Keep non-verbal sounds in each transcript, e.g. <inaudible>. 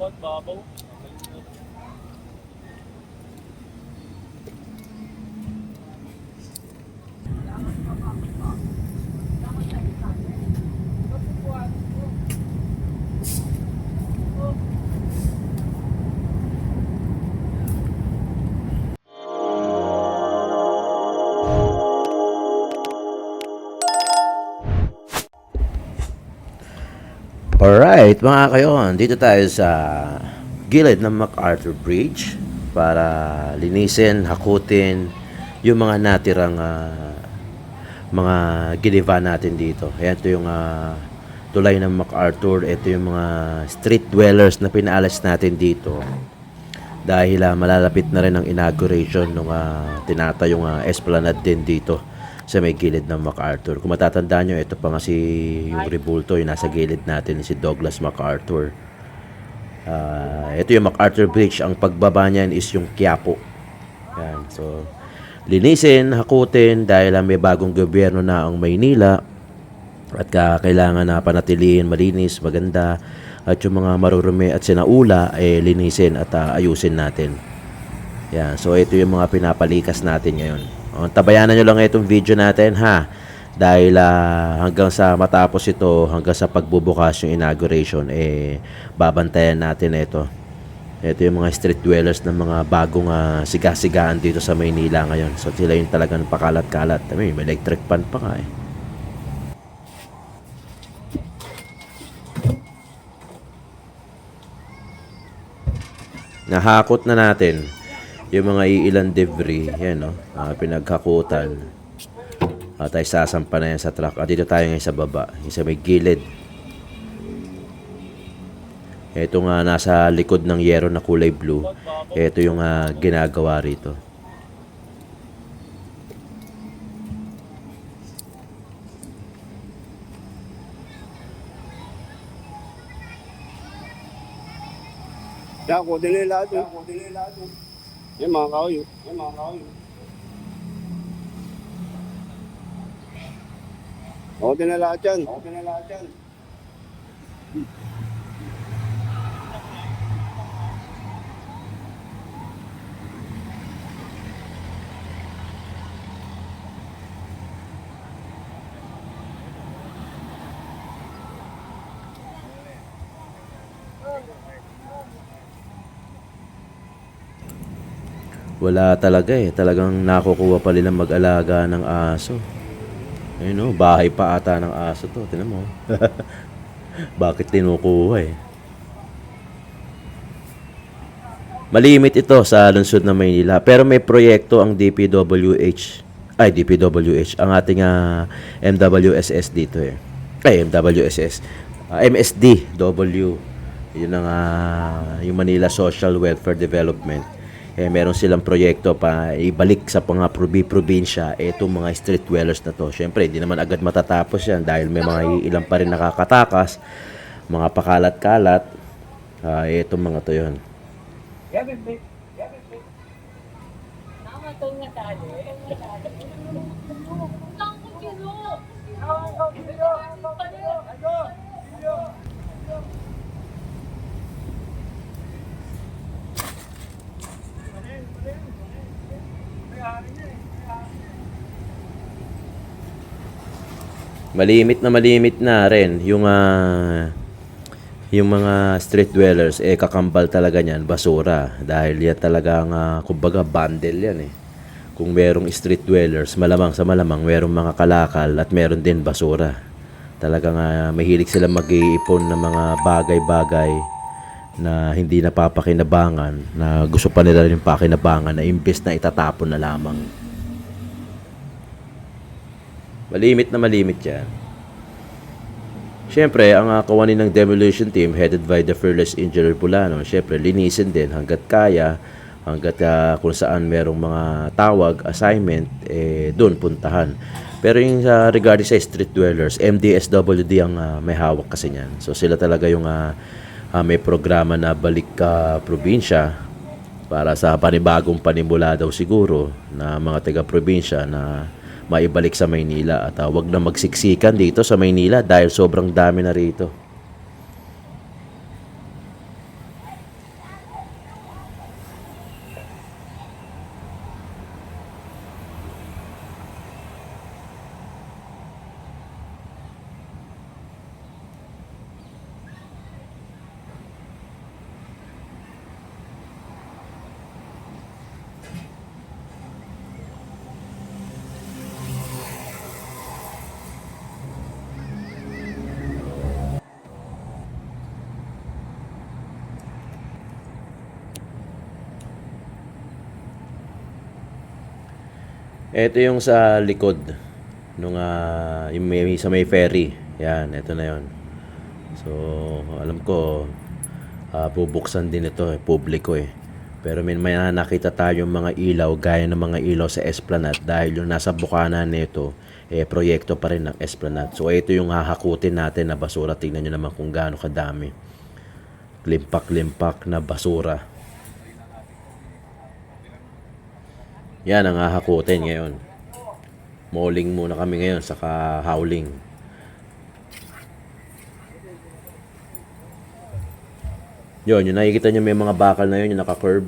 Babaw? Alright, mga kayon, dito tayo sa gilid ng MacArthur Bridge para linisin, hakutin yung mga natirang ah, mga giliva natin dito. Ayan, ito yung ah, tulay ng MacArthur. Ito yung mga street dwellers na pinaalas natin dito. Dahil ah, malalapit na rin ang inauguration ng uh, tinatayong ah, esplanade din dito sa may gilid ng MacArthur. Kung matatandaan nyo, ito pa nga si yung Rebulto, yung nasa gilid natin, si Douglas MacArthur. Ah, ito yung MacArthur Bridge. Ang pagbaba niyan is yung Quiapo. Yan. So, linisin, hakutin dahil ah, may bagong gobyerno na ang Maynila at ka, kailangan na panatilihin, malinis, maganda at yung mga marurumi at sinaula eh linisin at ah, ayusin natin. Yan. So, ito yung mga pinapalikas natin ngayon. O, tabayanan nyo lang itong video natin, ha? Dahil ah, hanggang sa matapos ito, hanggang sa pagbubukas yung inauguration, eh, babantayan natin ito. Ito yung mga street dwellers ng mga bagong ah, siga-sigaan dito sa Maynila ngayon. So, sila yung talagang pakalat-kalat. I mean, may electric pan pa nga eh. Nahakot na natin yung mga iilan debris, yan no, ah, pinaghakutan. At ay sasampa na yan sa truck. At dito tayo ngayon sa baba, yung sa may gilid. Ito nga nasa likod ng yero na kulay blue. Ito yung ah, ginagawa rito. Kunin nila lahat yun. Kunin nila lahat yun. Yan, mga kahoy. Yan, mga kahoy. Kunin na lahat yan. Kunin na lahat Wala talaga eh. Talagang nakukuha pa nila mag-alaga ng aso. Ayun oh, bahay pa ata ng aso to. Tinan mo. <laughs> Bakit tinukuha eh? Malimit ito sa lungsod ng Maynila. Pero may proyekto ang DPWH. Ay, DPWH. Ang ating ah, MWSS dito eh. Ay, MWSS. Ah, MSDW. Yun ang ah, yung Manila Social Welfare Development. Eh, meron silang proyekto pa ibalik sa mga probi probinsya itong mga street dwellers na to. Siyempre, hindi naman agad matatapos yan dahil may mga ilang pa rin nakakatakas, mga pakalat-kalat. Ah, itong mga to yun. Malimit na malimit na rin yung ah, yung mga street dwellers eh kakambal talaga niyan basura dahil yan talaga ang ah, kumbaga bundle yan eh. Kung merong street dwellers, malamang sa malamang merong mga kalakal at meron din basura. Talagang ah, mahilig sila mag-iipon ng mga bagay-bagay na hindi napapakinabangan na gusto pa nila rin pakinabangan na imbes na itatapon na lamang. Malimit na malimit yan. Siyempre, ang uh, kawanin ng demolition team headed by the fearless engineer Bulano, siyempre, linisin din hanggat kaya, hanggat ah, kung saan merong mga tawag, assignment, eh, doon puntahan. Pero yung sa regarding sa street dwellers, MDSWD ang ah, may hawak kasi niyan. So sila talaga yung ah, ah, may programa na balik ka probinsya para sa panibagong panimula daw siguro na mga taga-probinsya na maibalik sa Maynila at uh, wag na magsiksikan dito sa Maynila dahil sobrang dami na rito. Ito yung sa likod nung ah, yung may, sa may ferry. Yan, ito na yon. So, alam ko ah, bubuksan din ito, eh, publiko eh. Pero may, may nakita tayong mga ilaw gaya ng mga ilaw sa Esplanade dahil yung nasa bukana nito eh proyekto pa rin ng Esplanade. So ito yung hahakutin natin na basura. Tingnan nyo naman kung gaano kadami. Limpak-limpak na basura. Yan ang hahakutin ngayon. Mauling muna kami ngayon, saka howling. Yun, yung nakikita nyo may mga bakal na yun, yung naka-curve.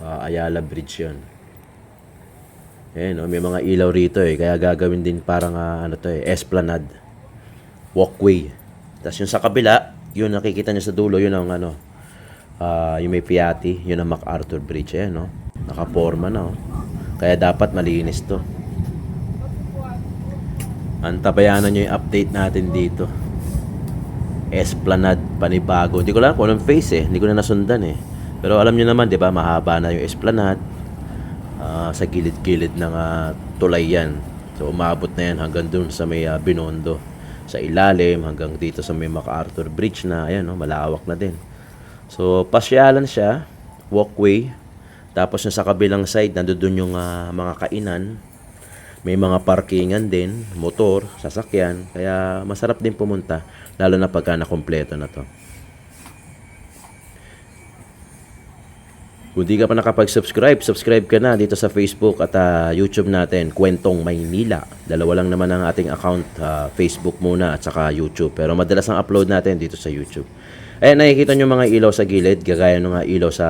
Ah, Ayala Bridge yun. Ayan, no? may mga ilaw rito eh. Kaya gagawin din parang ah, ano to eh, esplanade. Walkway. Tapos yung sa kabila, yun nakikita nyo sa dulo, yun ang ano, ah, yung may Piatti, yun ang MacArthur Bridge. Ayan, no? Nakaporma na, oh. Kaya dapat malinis to. Antabayanan nyo yung update natin dito. Esplanade, panibago. Hindi ko alam kung anong face eh. Hindi ko na nasundan eh. Pero alam nyo naman, di ba, mahaba na yung Esplanade. Ah, sa gilid-gilid ng ah, tulay yan. So umabot na yan hanggang dun sa may ah, Binondo. Sa ilalim hanggang dito sa may MacArthur Bridge na ayan, no, malawak na din. So pasyalan siya, walkway. Tapos sa kabilang side, nandoon yung ah, mga kainan. May mga parkingan din, motor, sasakyan. Kaya masarap din pumunta, lalo na pagka nakompleto na to. Kung di ka pa nakapag-subscribe, subscribe ka na dito sa Facebook at ah, YouTube natin, Kwentong Maynila. Dalawa lang naman ang ating account, ah, Facebook muna at saka YouTube. Pero madalas ang upload natin dito sa YouTube. Ayan, nakikita nyo mga ilaw sa gilid, gagaya ng mga ilaw sa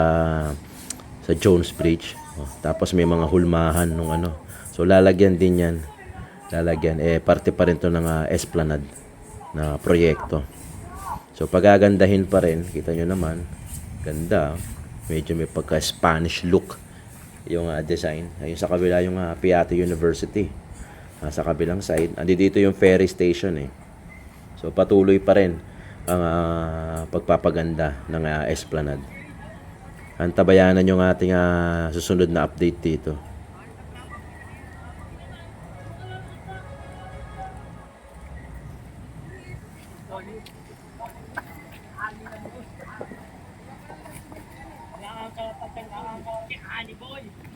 sa Jones Bridge. Oh, tapos may mga hulmahan nung ano. So lalagyan din yan. Lalagyan. Eh, parte pa rin to ng ah, Esplanade na proyekto. So pagagandahin pa rin, kita nyo naman, ganda. Medyo may pagka-Spanish look yung ah, design. Ayun sa kabila yung uh, Piatti University. Ah, sa kabilang side, andi dito yung ferry station eh. So patuloy pa rin ang ah, pagpapaganda ng ah, Esplanade antabayanan yung ating uh, susunod na update dito. Ani boy.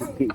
Okay.